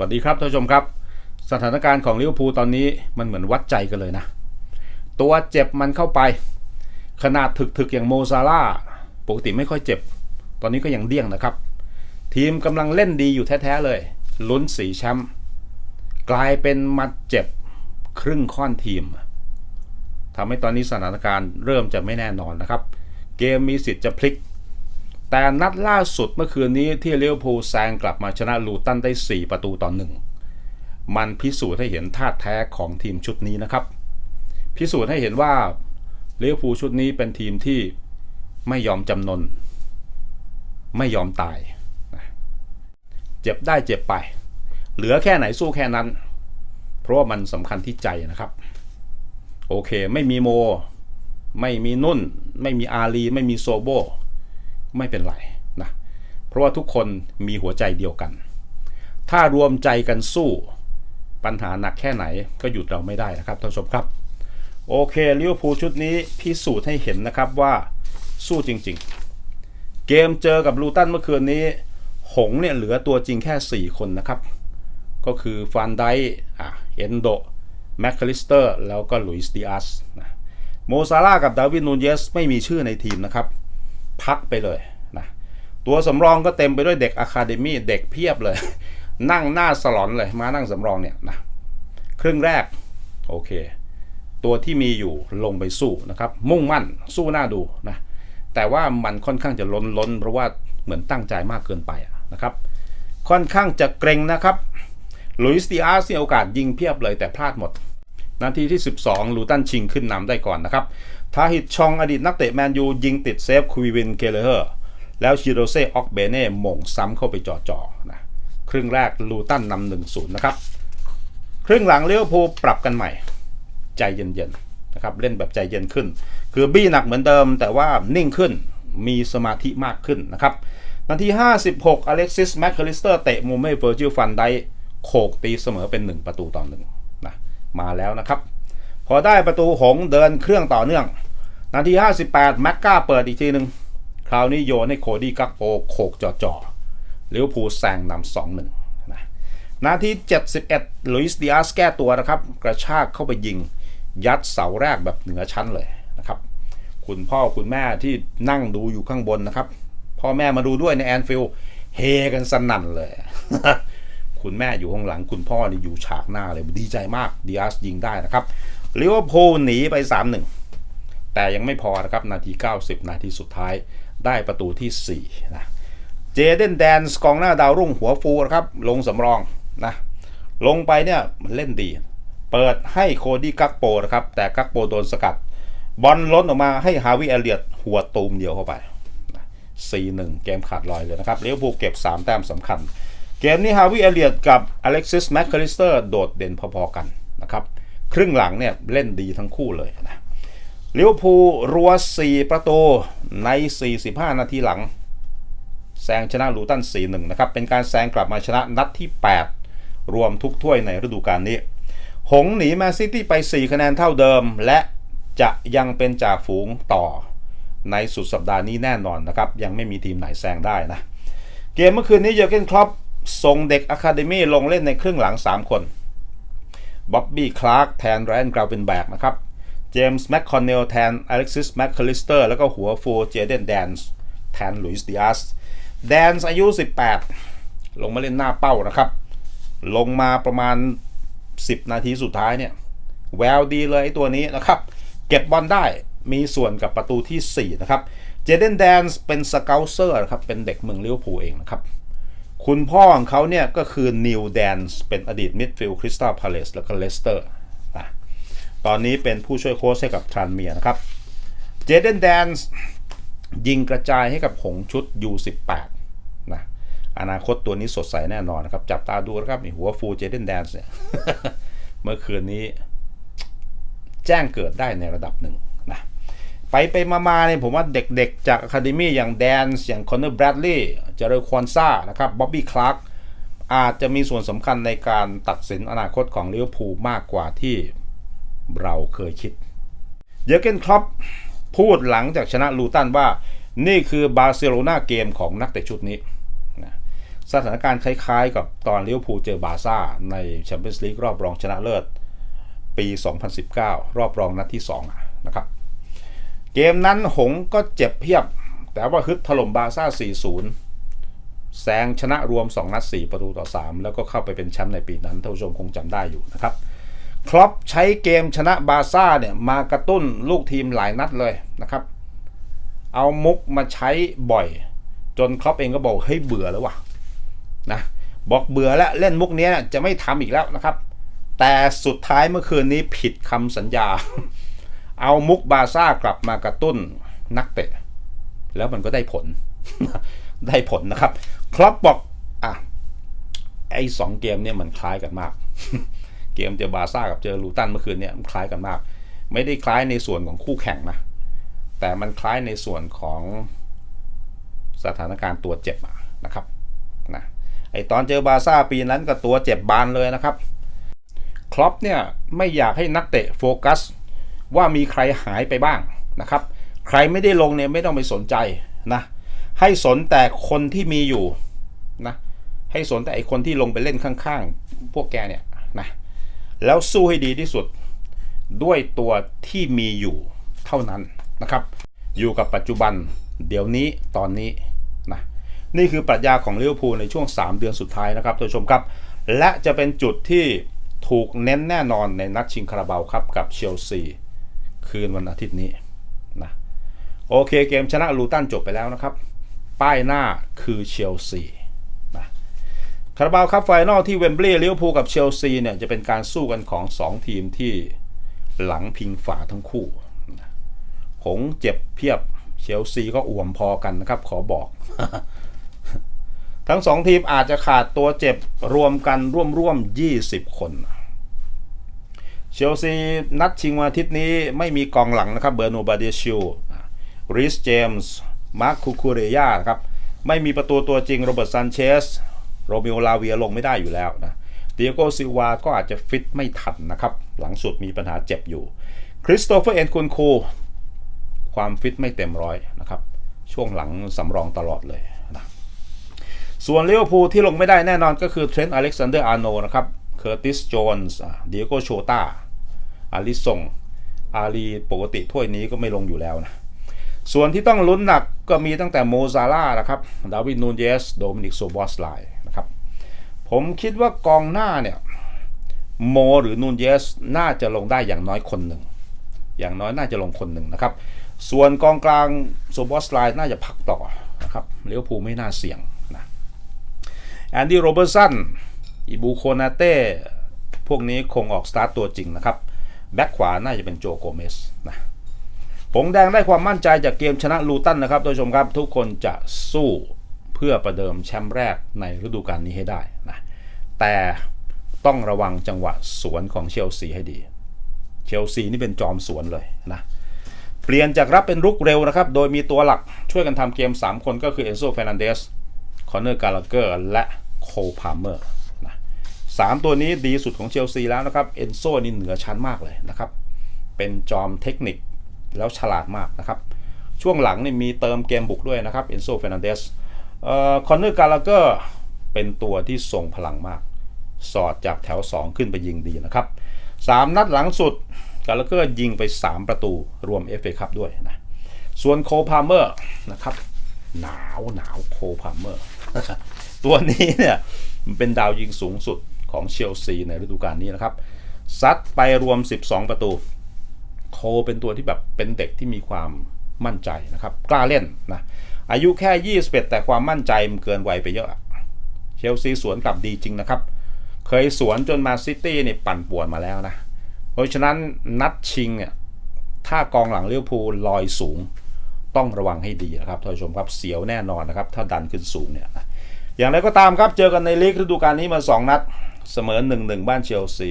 วัสดีครับท่านผู้ชมครับ สถานการณ์ของลิเวอร์พูลตอนนี้มันเหมือนวัดใจกันเลยนะ ตัวเจ็บมันเข้าไป ขนาดถึกๆอย่างโมซาร่าปกติไม่ค่อยเจ็บ ตอนนี้ก็ยังเดี้ยงนะครับ ทีมกำลังเล่นดีอยู่แท้ๆเลย ลุ้นสีแชมป์กลายเป็นมาเจ็บครึ่งค่อนทีมทำให้ตอนนี้สถานการณ์เริ่มจะไม่แน่นอนนะครับ เกมมีสิทธิ์จะพลิก แต่นัดล่าสุดเมื่อคืนนี้ที่ลิเวอร์พูลแซงกลับมาชนะลูตันได้ 4 ประตูต่อหนึ่งมันพิสูจน์ให้เห็นท่าแท้ของทีมชุดนี้นะครับ พิสูจน์ให้เห็นว่าลิเวอร์พูลชุดนี้เป็นทีมที่ไม่ยอมจำนน ไม่ยอมตาย เจ็บได้เจ็บไป เหลือแค่ไหนสู้แค่นั้น เพราะว่ามันสำคัญที่ใจนะครับ โอเค ไม่มีโม ไม่มีนุ่น ไม่มีอาลี ไม่มีโซโบ ไม่เป็นไรนะเพราะว่าทุกคนมีหัวใจเดียวกัน ถ้ารวมใจกันสู้ปัญหาหนักแค่ไหนก็หยุดเราไม่ได้นะครับท่านผู้ชมครับ โอเคลิเวอร์พูลชุดนี้พิสูจน์ให้เห็นนะครับว่าสู้จริงๆ เกมเจอกับลูตันเมื่อคืนนี้ หงเนี่ยเหลือตัวจริงแค่ 4 คนนะครับ ก็คือฟานไดอะเอนโดแมคคาลิสเตอร์แล้วก็หลุยส์ดิอาสนะโมซาร่ากับดาวินนูนเยสไม่มีชื่อในทีมนะครับ พักไปเลยนะตัวสำรองก็เต็มไปด้วยเด็กอะคาเดมี่เด็กเพียบเลย นั่งหน้าสลอนเลยมานั่งสำรองเนี่ยนะครึ่งแรกโอเค ตัวที่มีอยู่ลงไปสู้นะครับ มุ่งมั่นสู้หน้าดูนะแต่ว่ามันค่อนข้างจะล้นล้นเพราะว่าเหมือนตั้งใจมากเกินไปนะครับ ค่อนข้างจะเกรงนะครับหลุยส์ดิอาสเนี่ยโอกาสยิงเพียบเลยแต่พลาดหมด นาทีที่ 12 ลูตันชิงขึ้นนำได้ก่อนนะครับ ทาฮิตชองอดีตนักเตะแมนยูยิงติดเซฟคุยวินเกเลเฮอร์ แล้วชิโรเซออกเบเน่หม่งซ้ำเข้าไปจ่อๆนะครึ่งแรกลูตันนำหนึ่งศูนย์นะครับ ครึ่งหลังเลี้ยวภูปรับกันใหม่ ใจเย็นๆนะครับเล่นแบบใจเย็นขึ้น คือบี้หนักเหมือนเดิม แต่ว่านิ่งขึ้นมีสมาธิมากขึ้นนะครับนาที 56 อเล็กซิส แมคคาลิสเตอร์ เตะมุมให้เวอร์จิลฟันได้โขกตีเสมอเป็น 1 ประตูต่อหนึ่งนะมาแล้วนะครับ พอได้ประตูหงเดินเครื่องต่อเนื่อง นาที 58 แม็กกาเปิดอีกทีหนึ่งคราวนี้โยนให้โคดี้กักโปโขกจ่อๆลิเวอร์พูแซงนำสองหนึ่งนะนาที 71 ลุยส์ดิอาสแก้ตัวนะครับ กระชากเข้าไปยิง ยัดเสาแรกแบบเหนือชั้นเลยนะครับ คุณพ่อคุณแม่ที่นั่งดูอยู่ข้างบนนะครับ พ่อแม่มาดูด้วยในแอนฟิลด์เฮกันสนั่นเลย คุณแม่อยู่ข้างหลังคุณพ่อนี่อยู่ฉากหน้าเลยดีใจมากดิอาสยิงได้นะครับลิเวอร์พูลหนีไป 3-1 แต่ยังไม่พอนะครับ นาที 90 นาทีสุดท้ายได้ประตูที่4นะเจเดนแดนส์กองหน้าดาวรุ่งหัวฟูนะครับ ลงสำรองนะลงไปเนี่ยมันเล่นดี เปิดให้โคดี้กักโปนะครับ แต่กักโปโดนสกัด บอลล้นออกมาให้ฮาวิเอเลียตหัวตูมเดียวเข้าไป 4-1 เกมขาดลอยเลยนะครับเลี้ยวภูเก็บ 3 แต้มสำคัญ เกมนี้ฮาวิเอเลียตกับอเล็กซิสแมคคาลิสเตอร์โดดเด่นพอๆกันนะครับ ครึ่งหลังเนี่ยเล่นดีทั้งคู่เลยนะ ลิเวอร์พูลรัว 4 ประตูใน 45 นาทีหลัง แซงชนะลูตัน 4-1 นะครับ เป็นการแซงกลับมาชนะนัดที่ 8 รวมทุกถ้วยในฤดูกาลนี้ หงส์หนีแมนซิตี้ไป 4 คะแนนเท่าเดิม และจะยังเป็นจ่าฝูงต่อในสุดสัปดาห์นี้แน่นอนนะครับ ยังไม่มีทีมไหนแซงได้นะ เกมเมื่อคืนนี้เยอร์เกนครอปส่งเด็กอะคาเดมี่ลงเล่นในครึ่งหลัง 3 คนบ๊อบบี้คลาร์กแทนแรนกราวินแบกนะครับ จมส์แมคคอนเนลแทนอเล็กซิสแมคคาลิสเตอร์แล้วก็หัวฟูเจเดนแดนส์แทนลุยส์ดิอาสแดนส์อายุ 18 ลงมาเล่นหน้าเป้านะครับ ลงมาประมาณ 10 นาทีสุดท้ายเนี่ย แววดีเลยไอ้ตัวนี้นะครับ เก็บบอลได้มีส่วนกับประตูที่ 4 นะครับเจเดนแดนส์เป็นสเกลเซอร์ครับ เป็นเด็กเมืองลิเวอร์พูลเองนะครับ คุณพ่อของเขาเนี่ยก็คือนิวแดนส์เป็นอดีตมิดฟิลด์คริสตัลพาเลสแล้วก็เลสเตอร์ ตอนนี้เป็นผู้ช่วยโค้ชให้กับทรานเมียนะครับ เจเดนแดนส์ยิงกระจายให้กับหงชุด U18 นะอนาคตตัวนี้สดใสแน่นอนนะครับ จับตาดูนะครับหัวฟูเจเดนแดนส์เนี่ยเมื่อคืนนี้ แจ้งเกิดได้ในระดับหนึ่งนะไปไปมาๆเนี่ยผมว่าเด็กๆ จากอะคาเดมี่อย่างแดนส์อย่างคอนเนอร์แบรดลีย์เจอร์ควอนซ่านะครับบ๊อบบี้คลาร์กอาจจะมีส่วนสำคัญในการตัดสินอนาคตของลิเวอร์พูลมากกว่าที่ เราเคยคิด เยอเกนครอปพูดหลังจากชนะลูตันว่า นี่คือบาร์เซโลนาเกมของนักเตะชุดนี้นะสถานการณ์คล้ายๆ กับตอนเลิเวอร์พูเจอบาซ่าในแชมเปี้ยนส์ลีกรอบรองชนะเลิศปี 2019 รอบรองนัดที่2อะนะครับ เกมนั้นหงก็เจ็บเพียบ แต่ว่าฮึดถล่มบาซ่า 4-0 แซงชนะรวม 2 นัด 4 ประตูต่อ 3 แล้วก็เข้าไปเป็นแชมป์ในปีนั้นท่านผู้ชมคงจำได้อยู่นะครับ ครอปใช้เกมชนะบาซ่าเนี่ยมากระตุ้นลูกทีมหลายนัดเลยนะครับ เอามุกมาใช้บ่อย จนครอปเองก็บอกเฮ้ยเบื่อแล้ววะนะบอกเบื่อแล้วเล่นมุกนี้จะไม่ทำอีกแล้วนะครับ แต่สุดท้ายเมื่อคืนนี้ผิดคำสัญญา เอามุกบาซ่ากลับมากระตุ้นนักเตะ แล้วมันก็ได้ผลได้ผลนะครับ ครอปบอกอะไอ้สองเกมเนี่ยมันคล้ายกันมาก เกมเจอบาซ่ากับเจอลูตันเมื่อคืนเนี่ยมันคล้ายกันมาก ไม่ได้คล้ายในส่วนของคู่แข่งนะแต่มันคล้ายในส่วนของสถานการณ์ตัวเจ็บนะครับนะไอตอนเจอบาซ่าปีนั้นก็ตัวเจ็บบานเลยนะครับครอปเนี่ยไม่อยากให้นักเตะโฟกัส ว่ามีใครหายไปบ้างนะครับ ใครไม่ได้ลงเนี่ยไม่ต้องไปสนใจนะให้สนแต่คนที่มีอยู่นะให้สนแต่ไอคนที่ลงไปเล่นข้างๆ พวกแกเนี่ยนะ แล้วสู้ให้ดีที่สุดด้วยตัวที่มีอยู่เท่านั้นนะครับ อยู่กับปัจจุบันเดี๋ยวนี้ตอนนี้นะนี่คือปรัชญาของลิเวอร์พูลในช่วง 3 เดือนสุดท้ายนะครับท่านผู้ชมครับ และจะเป็นจุดที่ถูกเน้นแน่นอนในนัดชิงคาราบาวครับกับเชลซีคืนวันอาทิตย์นี้นะโอเคเกมชนะลูตันจบไปแล้วนะครับ ป้ายหน้าคือเชลซี คาราบาวครับไฟนอลที่เวมบลีย์ลิเวอร์พูลกับเชลซีเนี่ยจะเป็นการสู้กันของ 2 ทีมที่หลังพิงฝาทั้งคู่นะหงเจ็บเพียบเชลซีก็อ่วมพอกันนะครับ ขอบอก ทั้งสองทีมอาจจะขาดตัวเจ็บรวมกันร่วมๆ20 คน เชลซีนัดชิงวันอาทิตย์นี้ไม่มีกองหลังนะครับ เบอร์โนบาเดชิลริสเจมส์มาร์คคูคูเรียครับ ไม่มีประตูตัวจริงโรเบิร์ตซันเชส โรมิโอลาเวียลงไม่ได้อยู่แล้วนะเดียโกซิวาก็อาจจะฟิตไม่ทันนะครับ หลังสุดมีปัญหาเจ็บอยู่คริสโตเฟอร์เอ็นคุนคูความฟิตไม่เต็มร้อยนะครับ ช่วงหลังสำรองตลอดเลยนะส่วนเลิเวอร์พูที่ลงไม่ได้แน่นอนก็คือเทรนต์อเล็กซานเดอร์อาร์โนนะครับเคอร์ติสโจนส์เดียโกโชตาอาริซงอารีปกติถ้วยนี้ก็ไม่ลงอยู่แล้วนะส่วนที่ต้องลุ้นหนักก็มีตั้งแต่โมซาร่านะครับ ดาวิดนูนเยส โดมินิกโซบอสไลนะครับ ผมคิดว่ากองหน้าเนี่ยโมหรือนูนเยสน่าจะลงได้อย่างน้อยคนหนึ่ง อย่างน้อยน่าจะลงคนหนึ่งนะครับ ส่วนกองกลางโซบอสไลน์น่าจะพักต่อนะครับเลิเวอร์พูไม่น่าเสี่ยงนะแอนดี้โรเบิร์สันอิบูโคนาเต้พวกนี้คงออกสตาร์ตตัวจริงนะครับ แบ็คขวาน่าจะเป็นโจโกเมสนะผงแดงได้ความมั่นใจจากเกมชนะลูตันนะครับท่านผู้ชมครับ ทุกคนจะสู้ พื่อประเดิมแชมป์แรกในฤดูกาลนี้ให้ได้นะแต่ต้องระวังจังหวะสวนของเชลซีให้ดี เชลซีนี่เป็นจอมสวนเลยนะเปลี่ยนจากรับเป็นรุกเร็วนะครับ โดยมีตัวหลักช่วยกันทำเกม 3 คนก็คือเอนโซเฟรนันเดสคอนเนอร์กาลาเกอร์และโคพาเมอร์นะสามตัวนี้ดีสุดของเชลซีแล้วนะครับเอนโซนี่เหนือชั้นมากเลยนะครับ เป็นจอมเทคนิคแล้วฉลาดมากนะครับ ช่วงหลังนี่มีเติมเกมบุกด้วยนะครับเอนโซเฟรนันเดส คอนเนอร์กาลาเกอร์เป็นตัวที่ทรงพลังมาก สอดจากแถว 2 ขึ้นไปยิงดีนะครับ 3 นัดหลังสุดกาลาเกอร์ยิงไป 3 ประตูรวม FA คัพด้วยนะ ส่วนโคพาเมอร์นะครับ หนาวหนาวโคพาเมอร์ ตัวนี้เนี่ยมันเป็นดาวยิงสูงสุดของเชลซีในฤดูกาลนี้นะครับ ซัดไปรวม 12 ประตู โคเป็นตัวที่แบบเป็นเด็กที่มีความมั่นใจนะครับ กล้าเล่นนะ อายุแค่ 21 แต่ความมั่นใจมันเกินวัยไปเยอะ เชลซีสวนกลับดีจริงนะครับ เคยสวนจนมาซิตี้เนี่ยปั่นป่วนมาแล้วนะ เพราะฉะนั้นนัดชิงเนี่ยถ้ากองหลังเลิเวอร์พูลอยสูง ต้องระวังให้ดีนะครับท่านผู้ชมครับเสียวแน่นอนนะครับ ถ้าดันขึ้นสูงเนี่ยอย่างไรก็ตามครับเจอกันในลีกฤดูกาลนี้มา 2 นัด เสมอ 1-1 บ้านเชลซี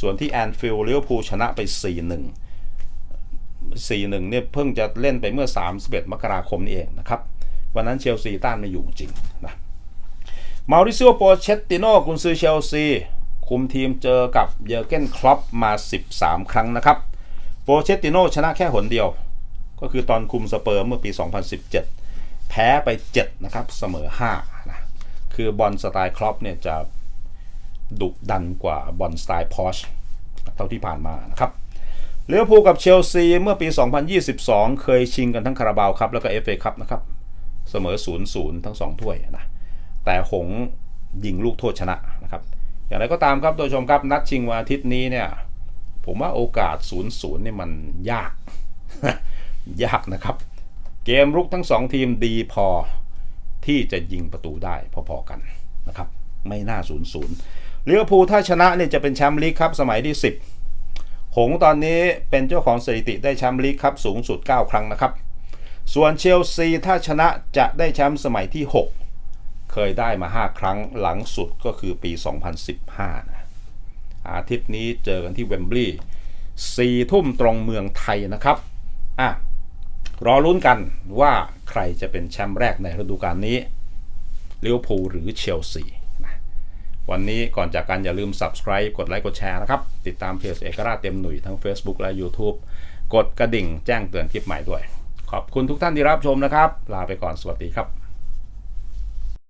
ส่วนที่แอนฟิลด์ลิเวอร์พูชนะไป 4-1 4-1เนี่ยเพิ่งจะเล่นไปเมื่อ 31 มกราคมนี้เองนะครับวันนั้นเชลซีต้านไม่อยู่จริงนะมาริซิโอโปเชตติโนกุนซือเชลซีคุมทีมเจอกับเยอร์เกนคลอปมา 13 ครั้งนะครับโปเชตติโนชนะแค่หนเดียว ก็คือตอนคุมสเปอร์เมื่อปี 2017 แพ้ไป 7 นะครับ เสมอ5นะคคือบอลสไตล์ครอปเนี่ยจะดุดันกว่าบอลสไตล์พอชเท่าที่ผ่านมานะครับ เลี้ยวภูกับเชลซีเมื่อปี 2022 เคยชิงกันทั้งคาราบาวครับแล้วก็เอฟเอคัพนะครับ เสมอ 0-0 ทั้ง 2 ถ้วยนะ แต่หงยิงลูกโทษชนะนะครับ อย่างไรก็ตามครับโดยชมครับนัดชิงวันอาทิตย์นี้เนี่ย ผมว่าโอกาส 0-0เนี่ยมันยาก ยากนะครับ เกมรุกทั้ง 2 ทีมดีพอที่จะยิงประตูได้พอๆกันนะครับ ไม่น่า 0-0ลิเวอร์พูถ้าชนะเนี่ยจะเป็นแชมป์ลีกครับสมัยที่ 10 หงตอนนี้เป็นเจ้าของสถิติได้แชมป์ลีกครับสูงสุด 9 ครั้งนะครับ ส่วนเชลซีถ้าชนะจะได้แชมป์สมัยที่ 6 เคยได้มา 5 ครั้งหลังสุดก็คือปี 2015นะอาทิตย์นี้เจอกันที่เวมบลีย์4ทุ่มตรงเมืองไทยนะครับอะรอลุ้นกันว่าใครจะเป็นแชมป์แรกในฤดูกาลนี้ลิเวอร์พูลหรือเชลซี วันนี้ก่อนจากกันอย่าลืม subscribe กดไลค์กดแชร์นะครับ ติดตามเพจเอกราชเต็มหนุ่ยทั้ง Facebook และ YouTube กดกระดิ่งแจ้งเตือนคลิปใหม่ด้วย ขอบคุณทุกท่านที่รับชมนะครับ ลาไปก่อนสวัสดีครับ